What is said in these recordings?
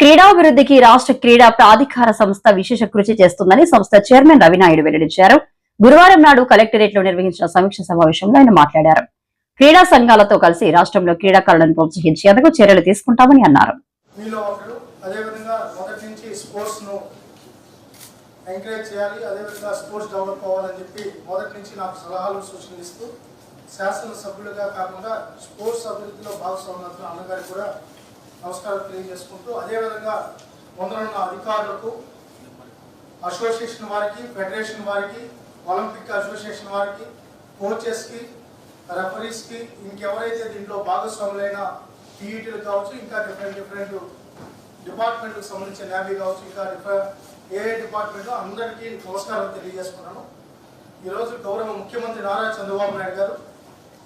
క్రీడాభివృద్ధికి రాష్ట్ర క్రీడా ప్రాధికార సంస్థ విశేష కృషి చేస్తుందని సంస్థ చైర్మన్ రవినాయుడు వెల్లడించారు. గురువారం నాడు కలెక్టరేట్లో నిర్వహించిన సమీక్ష సమావేశంలో ఆయన మాట్లాడారు. క్రీడా సంఘాలతో కలిసి రాష్ట్రంలో క్రీడాకారులను ప్రోత్సహించేందుకు చర్యలు తీసుకుంటామని అన్నారు. ఎంకరేజ్ చేయాలి అదేవిధంగా స్పోర్ట్స్ డెవలప్ అవ్వాలని చెప్పి మొదటి నుంచి నాకు సలహాలు సూచనలు ఇస్తూ శాసనసభ్యులుగా కాకుండా స్పోర్ట్స్ అభివృద్ధిలో భాగస్వామ్యం అన్నగారు కూడా నమస్కారం తెలియజేసుకుంటూ అదేవిధంగా ముందరున్న అధికారులకు అసోసియేషన్ వారికి ఫెడరేషన్ వారికి ఒలింపిక్ అసోసియేషన్ వారికి కోచెస్కి రెఫరీస్కి ఇంకెవరైతే దీంట్లో భాగస్వాములైన టీఈటీలు కావచ్చు ఇంకా డిఫరెంట్ డిఫరెంట్ డిపార్ట్మెంట్కి సంబంధించిన ల్యాబీ కావచ్చు ఇంకా డిఫరెంట్ ఏ డిపార్ట్మెంట్ అందరికీ నమస్కారం తెలియజేసుకున్నాను. ఈరోజు గౌరవ ముఖ్యమంత్రి నారా చంద్రబాబు నాయుడు గారు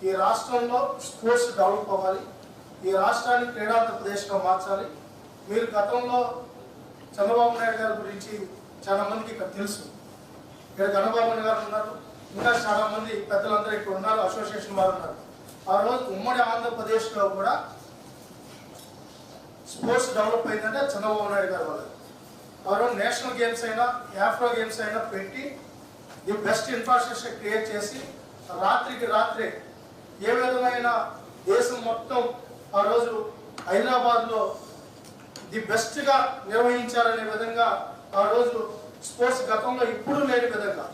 ఈ రాష్ట్రంలో స్పోర్ట్స్ డెవలప్ అవ్వాలి. ఈ రాష్ట్రాన్ని క్రీడాంధ్రప్రదేశ్గా మార్చాలి. మీరు గతంలో చంద్రబాబు నాయుడు గారి గురించి చాలా మందికి ఇక్కడ తెలుసు. ఇక్కడ గణబాబు గారు ఉన్నారు. ఇంకా చాలా మంది పెద్దలందరూ ఇక్కడ ఉన్నారు. అసోసియేషన్ వారు ఉన్నారు. ఆ రోజు ఉమ్మడి ఆంధ్రప్రదేశ్లో కూడా స్పోర్ట్స్ డెవలప్ అయిందంటే చంద్రబాబు నాయుడు గారి వల్ల. ఆ రోజు నేషనల్ గేమ్స్ అయినా యాఫ్రో గేమ్స్ అయినా పెట్టి ది బెస్ట్ ఇన్ఫ్రాస్ట్రక్చర్ క్రియేట్ చేసి రాత్రికి రాత్రే ఏ విధమైన దేశం మొత్తం ఆ రోజు హైదరాబాద్లో ది బెస్ట్గా నిర్వహించాలనే విధంగా ఆ రోజు స్పోర్ట్స్ గతంలో ఇప్పుడు లేని విధంగా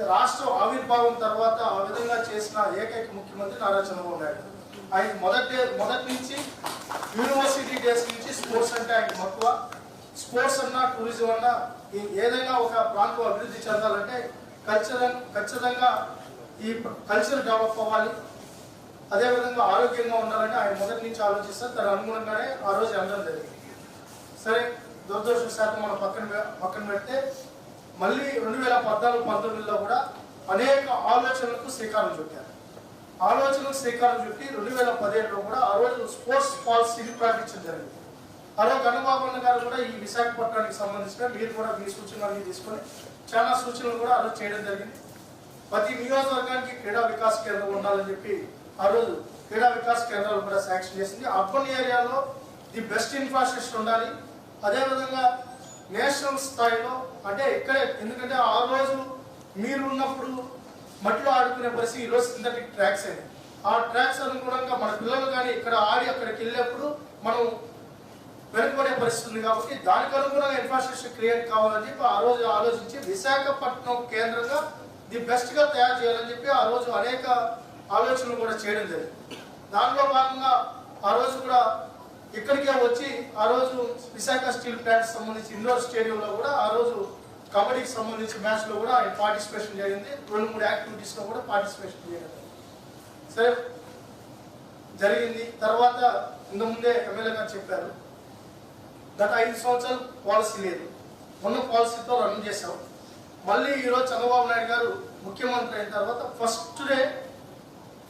రాష్ట్ర రాష్ట్రం ఆవిర్భావం తర్వాత ఆ విధంగా చేసిన ఏకైక ముఖ్యమంత్రి నారా చంద్రబాబు నాయుడు. ఆయన మొదటి మొదటి నుంచి యూనివర్సిటీ డేస్ నుంచి స్పోర్ట్స్ అంటే ఆయన మక్కువ. స్పోర్ట్స్ అన్నా టూరిజం అన్నా ఏదైనా ఒక ప్రాంతం అభివృద్ధి చెందాలంటే కల్చర్ ఖచ్చితంగా ఈ కల్చర్ డెవలప్ అవ్వాలి. అదేవిధంగా ఆరోగ్యంగా ఉండాలని ఆయన మొదటి నుంచి ఆలోచిస్తారు. తన అనుగుణంగానే ఆ రోజు అనడం జరిగింది. సరే దురదృష్టం శాతం మనం పక్కన పక్కన పెడితే మళ్ళీ రెండు వేల పద్నాలుగు పంతొమ్మిదిలో కూడా అనేక ఆలోచనలకు శ్రీకారం చుట్టారు. ఆలోచనలకు శ్రీకారం చుట్టి రెండు వేల పదిహేడులో కూడా ఆ రోజు స్పోర్ట్స్ పాలసీని ప్రకటించడం జరిగింది. ఆ రోజు గారు కూడా ఈ విశాఖపట్నానికి సంబంధించిన మీరు కూడా మీ సూచనలు తీసుకొని చాలా సూచనలు కూడా ఆ రోజు చేయడం జరిగింది. ప్రతి నియోజకవర్గానికి క్రీడా వికాస్ కేంద్రం ఉండాలని చెప్పి ఆ రోజు క్రీడా వికాస్ కేంద్రాలు కూడా శాంక్షన్ చేసింది. అర్బన్ ఏరియాలో ది బెస్ట్ ఇన్ఫ్రాస్ట్రక్చర్ ఉండాలి. అదేవిధంగా నేషనల్ స్థాయిలో అంటే ఇక్కడే ఎందుకంటే ఆ రోజు మీరు ఉన్నప్పుడు మట్టిలో ఆడుకునే పరిస్థితి ఈరోజు సింథటిక్ ట్రాక్స్ అయింది ఆ ట్రాక్స్ అనుగుణంగా మన పిల్లలు కానీ ఇక్కడ ఆడి అక్కడికి వెళ్ళినప్పుడు మనం వెనుకబడే పరిస్థితి ఉంది కాబట్టి దానికి అనుగుణంగా ఇన్ఫ్రాస్ట్రక్చర్ క్రియేట్ కావాలని చెప్పి ఆ రోజు ఆలోచించి విశాఖపట్నం కేంద్రంగా ది బెస్ట్గా తయారు చేయాలని చెప్పి ఆ రోజు అనేక ఆలోచనలు కూడా చేయడం జరిగింది. దానిలో భాగంగా ఆ రోజు కూడా ఇక్కడికే వచ్చి ఆ రోజు విశాఖ స్టీల్ ప్లాంట్ సంబంధించి ఇండోర్ స్టేడియంలో కూడా ఆ రోజు కబడ్డీకి సంబంధించి మ్యాచ్లో కూడా ఆయన పార్టిసిపేషన్ జరిగింది. రెండు మూడు యాక్టివిటీస్లో కూడా పార్టిసిపేషన్ చేయడం సరే జరిగింది. తర్వాత ఇంతకుముందే ఎమ్మెల్యే గారు చెప్పారు గత ఐదు సంవత్సరాలు పాలసీ లేదు. ఉన్న పాలసీతో రన్ చేశాం. మళ్ళీ ఈరోజు చంద్రబాబు నాయుడు గారు ముఖ్యమంత్రి అయిన తర్వాత ఫస్ట్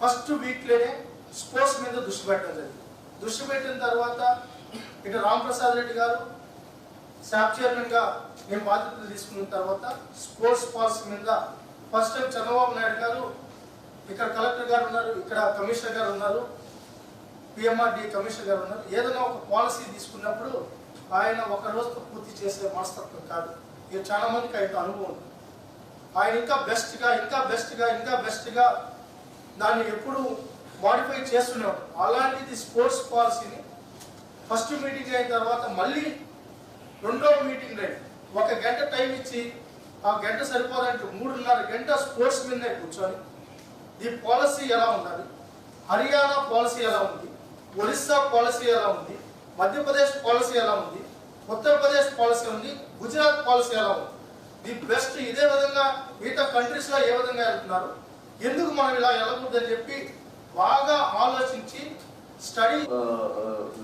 ఫస్ట్ వీక్లోనే స్పోర్ట్స్ మీద దృష్టి పెట్టడం జరిగింది. దృష్టి పెట్టిన తర్వాత ఇటు రామప్రసాద్ రెడ్డి గారు శాప్ చైర్మన్గా నేను బాధ్యతలు తీసుకున్న తర్వాత స్పోర్ట్స్ పాలసీ మీద ఫస్ట్ టైం చంద్రబాబు నాయుడు గారు ఇక్కడ కలెక్టర్ గారు ఉన్నారు ఇక్కడ కమిషనర్ గారు ఉన్నారు పిఎంఆర్డి కమిషనర్ గారు ఉన్నారు. ఏదైనా ఒక పాలసీ తీసుకున్నప్పుడు ఆయన ఒక రోజుతో పూర్తి చేసే మనస్తత్వం కాదు. ఇది చాలా మందికి ఆయన అనుభవం. ఆయన ఇంకా బెస్ట్గా ఇంకా బెస్ట్గా ఇంకా బెస్ట్గా దాన్ని ఎప్పుడు మాడిఫై చేస్తున్నాడు అలాంటిది స్పోర్ట్స్ పాలసీని ఫస్ట్ మీటింగ్ అయిన తర్వాత మళ్ళీ రెండవ మీటింగ్ రైట్ ఒక గంట టైం ఇచ్చి ఆ గంట సరిపోదంటే మూడున్నర గంట స్పోర్ట్స్ మీదనే కూర్చొని ఈ పాలసీ ఎలా ఉండాలి? హర్యానా పాలసీ ఎలా ఉంది? ఒరిస్సా పాలసీ ఎలా ఉంది? మధ్యప్రదేశ్ పాలసీ ఎలా ఉంది? ఉత్తరప్రదేశ్ పాలసీ ఉంది? గుజరాత్ పాలసీ ఎలా ఉంది? ది బెస్ట్ ఇదే విధంగా మిగతా కంట్రీస్లో ఏ విధంగా వెళ్తున్నారు? ఎందుకు మనం ఇలా వెళ్ళకూడదని చెప్పి బాగా ఆలోచించి స్టడీ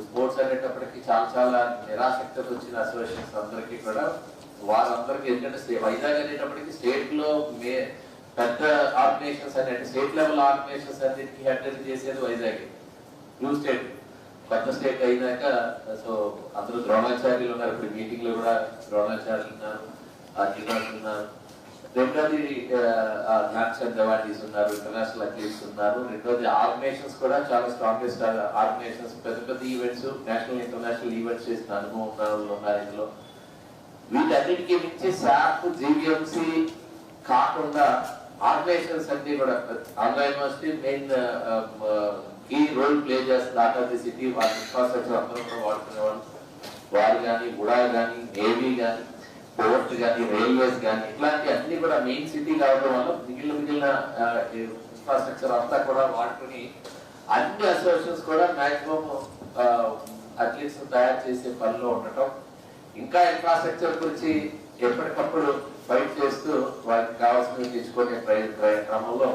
స్పోర్ట్స్ అనేటప్పటికి చాలా చాలా నిరాసక్తత వచ్చిన అసోసియేషన్స్ అందరికీ కూడా. వాళ్ళందరికీ ఎందుకంటే వైజాగ్ అనేటప్పటికి స్టేట్లో మే పెద్ద ఆర్గనైజేషన్స్ అనేవి స్టేట్ లెవెల్ ఆర్గనైజేషన్స్ అన్నిటికీ హ్యాండిల్ చేసేది వైజాగ్. బ్లూ స్టేట్ పెద్ద స్టేట్ అయినాక సో అందరూ ద్రోణాచార్యులు ఉన్నారు. ఇప్పుడు మీటింగ్లో కూడా ద్రోణాచార్యులు ఉన్నారు అర్జునాలు ఉన్నారు. రెండోది ధ్యాన్ చంద్ అవార్డీస్ ఉన్నారు ఇంటర్నేషనల్ అథ్లీట్స్ ఉన్నారు రెండోది ఆర్గనైజేషన్స్ కూడా చాలా స్ట్రాంగెస్ట్ ఆర్గనైజేషన్స్ పెద్ద పెద్ద ఈవెంట్స్ నేషనల్ ఇంటర్నేషనల్ ఈవెంట్స్ చేసిన అనుభవం ఉన్న వాళ్ళు ఉన్నారు ఇందులో వీటన్నిటికీ మించి శాప్ జీవీఎంసీ కాకుండా ఆర్గనైజేషన్స్ అన్ని కూడా Andhra university main key role play చేస్తుంది. ఆర్ట్ ఆఫ్ ది సిటీ వాళ్ళ ఇన్ఫ్రాస్ట్రక్చర్ అందరూ కూడా వాడుకునేవాళ్ళు. వారు కానీ ఉడా కానీ నేవీ కానీ పోర్ట్ కానీ రైల్వేస్ కానీ ఇట్లాంటి అన్ని కూడా మెయిన్ సిటీ కావడం వల్ల మిగిలిన మిగిలిన ఇన్ఫ్రాస్ట్రక్చర్ అంతా కూడా వాడుకుని అన్ని అసోసియేషన్స్ కూడా మాక్సిమం అథ్లీట్స్ తయారు చేసే పనిలో ఉండటం. ఇంకా ఇన్ఫ్రాస్ట్రక్చర్ గురించి ఎప్పటికప్పుడు ఫైట్ చేస్తూ వారికి కావాల్సినవి తెచ్చుకునే క్రమంలో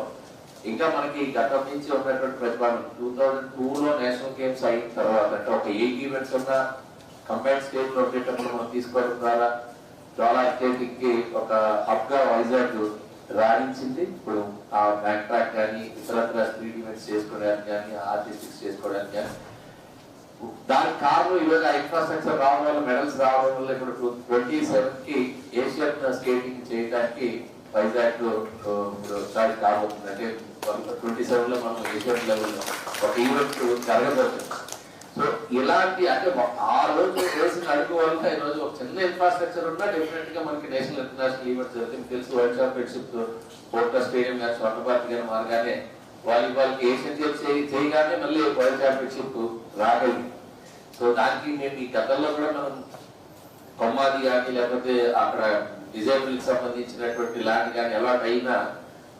ఇంకా మనకి గతం నుంచి ఉన్నటువంటి ప్రతిపాదన టూ థౌజండ్ టూ లో నేషనల్ గేమ్స్ అయిన తర్వాత అంటే ఒక ఎయిట్ ఈవెంట్స్ ఉన్న కంబైన్ స్టేట్లో ఉండేటప్పుడు మనం తీసుకోవడం ద్వారా చాలా అథ్లెటిక్కి ఒక హబ్గా వైజాగ్ రాణించింది. ఇప్పుడు ఆ బ్యాక్ ట్రాక్ కానీ ఇతరత్ర స్పీడ్ ఈవెంట్స్ చేసుకోవడానికి కానీ ఆర్టిస్టిక్స్ చేసుకోవడానికి కానీ దానికి కారణం ఈరోజు ఆ ఇన్ఫ్రాస్ట్రక్చర్ రావడం వల్ల మెడల్స్ రావడం వల్ల ఇప్పుడు ట్వంటీ సెవెన్కి ఏషియన్ స్కేటింగ్ చేయడానికి వైజాగ్ చాయిస్ కాబోతుంది. అంటే ట్వంటీ సెవెన్లో మనం ఏషియన్ లెవెల్ ఒక ఈవెంట్ జరగబోతుంది. సో ఇలాంటి అంటే ఆ రోజు వేసిన అడుగు వల్ల ఈ రోజు ఒక చిన్న ఇన్ఫ్రాస్ట్రక్చర్ ఉన్నా డెఫినెట్గా మనకి నేషనల్ ఇంటర్నేషనల్ ఈవెంట్స్ జరుగుతుంది. తెలుసు వరల్డ్ ఛాంపియన్షిప్ కోట స్టేడియం కానీ స్వర్ణభారతి కానీ మారగానే వాలీబాల్కి ఏషియన్ గేమ్స్ చేయగానే మళ్ళీ వరల్డ్ ఛాంపియన్షిప్ రాగలిగింది సో దానికి మేము ఈ గతంలో కూడా మనం కొమ్మాది కానీ లేకపోతే అక్కడ డిజైబుల్కి సంబంధించినటువంటి ల్యాండ్ కానీ అలాట్ అయినా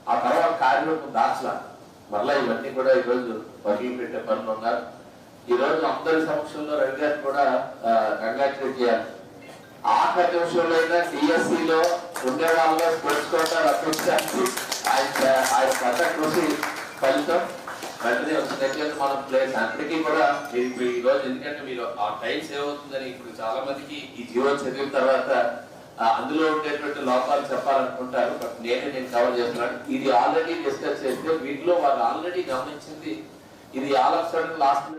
ఆ తర్వాత కార్యక్రమం దాచలా. మరలా ఇవన్నీ కూడా ఈరోజు రోజు పెట్టే పనులు ఉన్నారు. ఈ రోజు అందరి సమక్షంలో రవి గారు కూడా కంగ్రాచులేట్ చేయాలి ఆఖరి నిమిషంలో అయినా డిఎస్సి లో ఉండే వాళ్ళలో స్పోర్ట్స్ కోటా ఆయన ఆయన కథ కృషి ఫలితం వెంటనే వచ్చినట్లయితే మనం ప్లేస్ అందరికీ కూడా మీరు ఇప్పుడు ఈ రోజు ఎందుకంటే మీరు ఆ టైం సేవ్ అవుతుందని ఇప్పుడు చాలా మందికి ఈ జీవో చదివిన తర్వాత అందులో ఉండేటువంటి లోపాలు చెప్పాలనుకుంటారు. బట్ నేనే నేను కవర్ చేస్తున్నాను. ఇది ఆల్రెడీ డిస్కస్ చేస్తే వీటిలో వాళ్ళు ఆల్రెడీ గమనించింది. ఇది ఆల్ ఆఫ్ సడన్ లాస్ట్